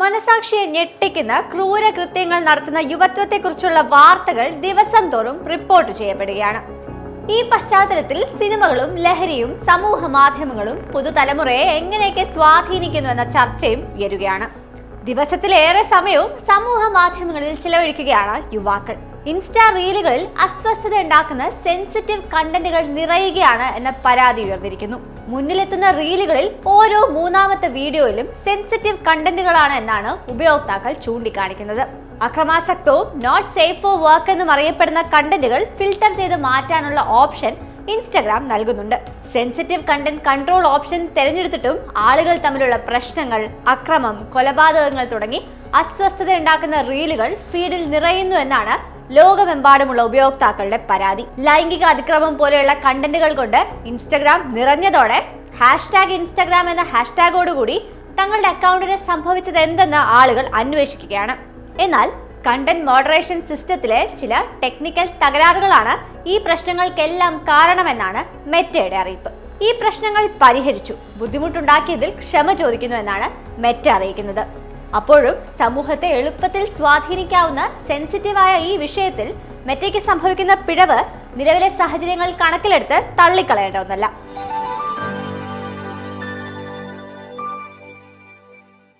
മനസാക്ഷിയെ ഞെട്ടിക്കുന്ന ക്രൂരകൃത്യങ്ങൾ നടത്തുന്ന യുവത്വത്തെക്കുറിച്ചുള്ള വാർത്തകൾ ദിവസം തോറും റിപ്പോർട്ട് ചെയ്യപ്പെടുകയാണ്. ഈ പശ്ചാത്തലത്തിൽ സിനിമകളും ലഹരിയും സമൂഹ മാധ്യമങ്ങളും പുതുതലമുറയെ എങ്ങനെയൊക്കെ സ്വാധീനിക്കുന്നു എന്ന ചർച്ചയും ഉയരുകയാണ്. ദിവസത്തിലേറെ സമയവും സമൂഹ മാധ്യമങ്ങളിൽ ചിലവഴിക്കുകയാണ് യുവാക്കൾ. ഇൻസ്റ്റാ റീലുകളിൽ അസ്വസ്ഥത ഉണ്ടാക്കുന്ന സെൻസിറ്റീവ് കണ്ടന്റുകൾ നിറയുകയാണ് എന്ന പരാതി ഉയർന്നിരിക്കുന്നു. മുന്നിലെത്തുന്ന റീലുകളിൽ ഓരോ മൂന്നാമത്തെ വീഡിയോയിലും സെൻസിറ്റീവ് കണ്ടന്റുകളാണ് എന്നാണ് ഉപയോക്താക്കൾ ചൂണ്ടിക്കാണിക്കുന്നത്. അക്രമാസക്തവും നോട്ട് സേഫ് ഫോർ വർക്ക് എന്നും അറിയപ്പെടുന്ന കണ്ടന്റുകൾ ഫിൽട്ടർ ചെയ്ത് മാറ്റാനുള്ള ഓപ്ഷൻ ഇൻസ്റ്റഗ്രാം നൽകുന്നുണ്ട്. സെൻസിറ്റീവ് കണ്ടന്റ് കൺട്രോൾ ഓപ്ഷൻ തിരഞ്ഞെടുത്തിട്ടും ആളുകൾ തമ്മിലുള്ള പ്രശ്നങ്ങൾ അക്രമം കൊലപാതകങ്ങൾ തുടങ്ങി അസ്വസ്ഥത ഉണ്ടാക്കുന്ന റീലുകൾ ഫീഡിൽ നിറയുന്നു എന്നാണ് ലോകമെമ്പാടുമുള്ള ഉപയോക്താക്കളുടെ പരാതി. ലൈംഗിക അതിക്രമം പോലെയുള്ള കണ്ടന്റുകൾ കൊണ്ട് ഇൻസ്റ്റഗ്രാം നിറഞ്ഞതോടെ ഹാഷ്ടാഗ് ഇൻസ്റ്റഗ്രാം എന്ന ഹാഷ്ടാഗോടുകൂടി തങ്ങളുടെ അക്കൗണ്ടിന് സംഭവിച്ചത് എന്തെന്ന് ആളുകൾ അന്വേഷിക്കുകയാണ്. എന്നാൽ കണ്ടന്റ് മോഡറേഷൻ സിസ്റ്റത്തിലെ ചില ടെക്നിക്കൽ തകരാറുകളാണ് ഈ പ്രശ്നങ്ങൾക്കെല്ലാം കാരണമെന്നാണ് മെറ്റയുടെ അറിയിപ്പ്. ഈ പ്രശ്നങ്ങൾ പരിഹരിച്ചു. ബുദ്ധിമുട്ടുണ്ടാക്കിയതിൽ ക്ഷമ ചോദിക്കുന്നു എന്നാണ് മെറ്റ അറിയിക്കുന്നത്. അപ്പോഴും സമൂഹത്തെ എളുപ്പത്തിൽ സ്വാധീനിക്കാവുന്ന സെൻസിറ്റീവായ ഈ വിഷയത്തിൽ മെറ്റയ്ക്ക് സംഭവിക്കുന്ന പിഴവ് നിലവിലെ സാഹചര്യങ്ങൾ കണക്കിലെടുത്ത് തള്ളിക്കളയേണ്ട ഒന്നല്ല